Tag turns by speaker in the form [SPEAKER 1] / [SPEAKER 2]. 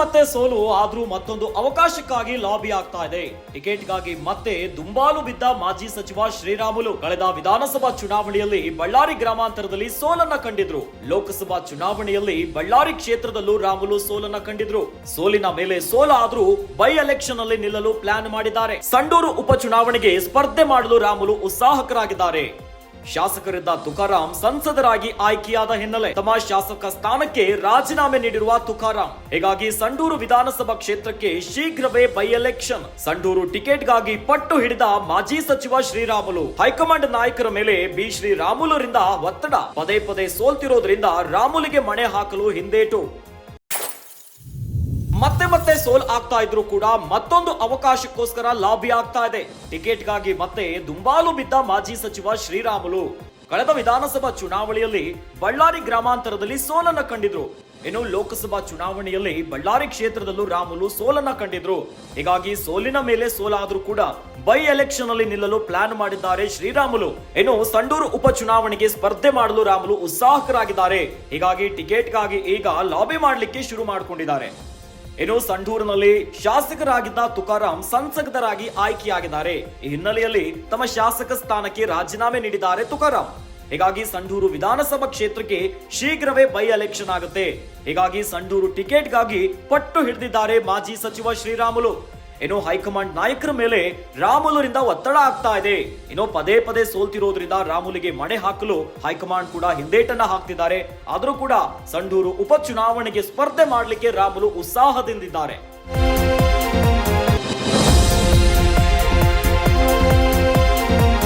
[SPEAKER 1] ಮತ್ತೆ ಸೋಲು, ಆದ್ರೂ ಮತ್ತೊಂದು ಅವಕಾಶಕ್ಕಾಗಿ ಲಾಬಿ ಆಗ್ತಾ ಇದೆ. ಟಿಕೆಟ್ಗಾಗಿ ಮತ್ತೆ ದುಂಬಾಲು ಬಿದ್ದ ಮಾಜಿ ಸಚಿವ ಶ್ರೀರಾಮುಲು ಕಳೆದ ವಿಧಾನಸಭಾ ಚುನಾವಣೆಯಲ್ಲಿ ಬಳ್ಳಾರಿ ಗ್ರಾಮಾಂತರದಲ್ಲಿ ಸೋಲನ್ನ ಕಂಡಿದ್ರು. ಲೋಕಸಭಾ ಚುನಾವಣೆಯಲ್ಲಿ ಬಳ್ಳಾರಿ ಕ್ಷೇತ್ರದಲ್ಲೂ ರಾಮುಲು ಸೋಲನ್ನ ಕಂಡಿದ್ರು. ಸೋಲಿನ ಮೇಲೆ ಸೋಲಾದ್ರೂ ಬೈ ಎಲೆಕ್ಷನ್ ಅಲ್ಲಿ ನಿಲ್ಲಲು ಪ್ಲಾನ್ ಮಾಡಿದ್ದಾರೆ. ಸಂಡೂರು ಉಪಚುನಾವಣೆಗೆ ಸ್ಪರ್ಧೆ ಮಾಡಲು ರಾಮುಲು ಉತ್ಸಾಹಕರಾಗಿದ್ದಾರೆ. ಶಾಸಕರಿದ್ದ ತುಕಾರಾಂ ಸಂಸದರಾಗಿ ಆಯ್ಕೆಯಾದ ಹಿನ್ನೆಲೆ ತಮ್ಮ ಶಾಸಕ ಸ್ಥಾನಕ್ಕೆ ರಾಜೀನಾಮೆ ನೀಡಿರುವ ತುಕಾರಾಂ. ಹೀಗಾಗಿ ಸಂಡೂರು ವಿಧಾನಸಭಾ ಕ್ಷೇತ್ರಕ್ಕೆ ಶೀಘ್ರವೇ ಬೈ ಎಲೆಕ್ಷನ್. ಸಂಡೂರು ಟಿಕೆಟ್ಗಾಗಿ ಪಟ್ಟು ಹಿಡಿದ ಮಾಜಿ ಸಚಿವ ಶ್ರೀರಾಮುಲು. ಹೈಕಮಾಂಡ್ ನಾಯಕರ ಮೇಲೆ ಬಿ ಶ್ರೀರಾಮುಲುರಿಂದ ಒತ್ತಡ. ಪದೇ ಪದೇ ಸೋಲ್ತಿರೋದ್ರಿಂದ ರಾಮುಲಿಗೆ ಮಣೆ ಹಾಕಲು ಹಿಂದೇಟು. ಮತ್ತೆ ಮತ್ತೆ ಸೋಲ್ ಆಗ್ತಾ ಇದ್ರು ಕೂಡ ಮತ್ತೊಂದು ಅವಕಾಶಕ್ಕೋಸ್ಕರ ಲಾಬಿ ಆಗ್ತಾ ಇದೆ. ಟಿಕೆಟ್ಗಾಗಿ ಮತ್ತೆ ದುಂಬಾಲು ಬಿದ್ದ ಮಾಜಿ ಸಚಿವ ಶ್ರೀರಾಮುಲು. ಕಳೆದ ವಿಧಾನಸಭಾ ಚುನಾವಣೆಯಲ್ಲಿ ಬಳ್ಳಾರಿ ಗ್ರಾಮಾಂತರದಲ್ಲಿ ಸೋಲನ್ನ ಕಂಡಿದ್ರು. ಇನ್ನು ಲೋಕಸಭಾ ಚುನಾವಣೆಯಲ್ಲಿ ಬಳ್ಳಾರಿ ಕ್ಷೇತ್ರದಲ್ಲೂ ರಾಮುಲು ಸೋಲನ್ನ ಕಂಡಿದ್ರು. ಹೀಗಾಗಿ ಸೋಲಿನ ಮೇಲೆ ಸೋಲಾದ್ರೂ ಕೂಡ ಬೈ ಎಲೆಕ್ಷನ್ ಅಲ್ಲಿ ನಿಲ್ಲಲು ಪ್ಲಾನ್ ಮಾಡಿದ್ದಾರೆ ಶ್ರೀರಾಮುಲು. ಇನ್ನು ಸಂಡೂರು ಉಪಚುನಾವಣೆಗೆ ಸ್ಪರ್ಧೆ ಮಾಡಲು ರಾಮುಲು ಉತ್ಸಾಹಕರಾಗಿದ್ದಾರೆ. ಹೀಗಾಗಿ ಟಿಕೆಟ್ಗಾಗಿ ಈಗ ಲಾಬಿ ಮಾಡಲಿಕ್ಕೆ ಶುರು ಮಾಡಿಕೊಂಡಿದ್ದಾರೆ. ಇನ್ನು ಸಂಡೂರಿನಲ್ಲಿ ಶಾಸಕರಾಗಿದ್ದ ತುಕಾರಾಂ ಸಂಸದರಾಗಿ ಆಯ್ಕೆಯಾಗಿದ್ದಾರೆ. ಈ ಹಿನ್ನೆಲೆಯಲ್ಲಿ ತಮ್ಮ ಶಾಸಕ ಸ್ಥಾನಕ್ಕೆ ರಾಜೀನಾಮೆ ನೀಡಿದ್ದಾರೆ ತುಕಾರಾಂ. ಹೀಗಾಗಿ ಸಂಡೂರು ವಿಧಾನಸಭಾ ಕ್ಷೇತ್ರಕ್ಕೆ ಶೀಘ್ರವೇ ಬೈ ಎಲೆಕ್ಷನ್ ಆಗುತ್ತೆ. ಹೀಗಾಗಿ ಸಂಡೂರು ಟಿಕೆಟ್ಗಾಗಿ ಪಟ್ಟು ಹಿಡಿದಿದ್ದಾರೆ ಮಾಜಿ ಸಚಿವ ಶ್ರೀರಾಮುಲು. ಇನ್ನು ಹೈಕಮಾಂಡ್ ನಾಯಕರ ಮೇಲೆ ರಾಮುಲುರಿಂದ ಒತ್ತಡ ಆಗ್ತಾ ಇದೆ. ಏನೋ ಪದೇ ಪದೇ ಸೋಲ್ತಿರೋದ್ರಿಂದ ರಾಮುಲಿಗೆ ಮಣೆ ಹಾಕಲು ಹೈಕಮಾಂಡ್ ಕೂಡ ಹಿಂದೇಟನ್ನ ಹಾಕ್ತಿದ್ದಾರೆ. ಆದರೂ ಕೂಡ ಸಂಡೂರು ಉಪಚುನಾವಣೆಗೆ ಸ್ಪರ್ಧೆ ಮಾಡಲಿಕ್ಕೆ ರಾಮುಲು ಉತ್ಸಾಹದಿಂದಿದ್ದಾರೆ.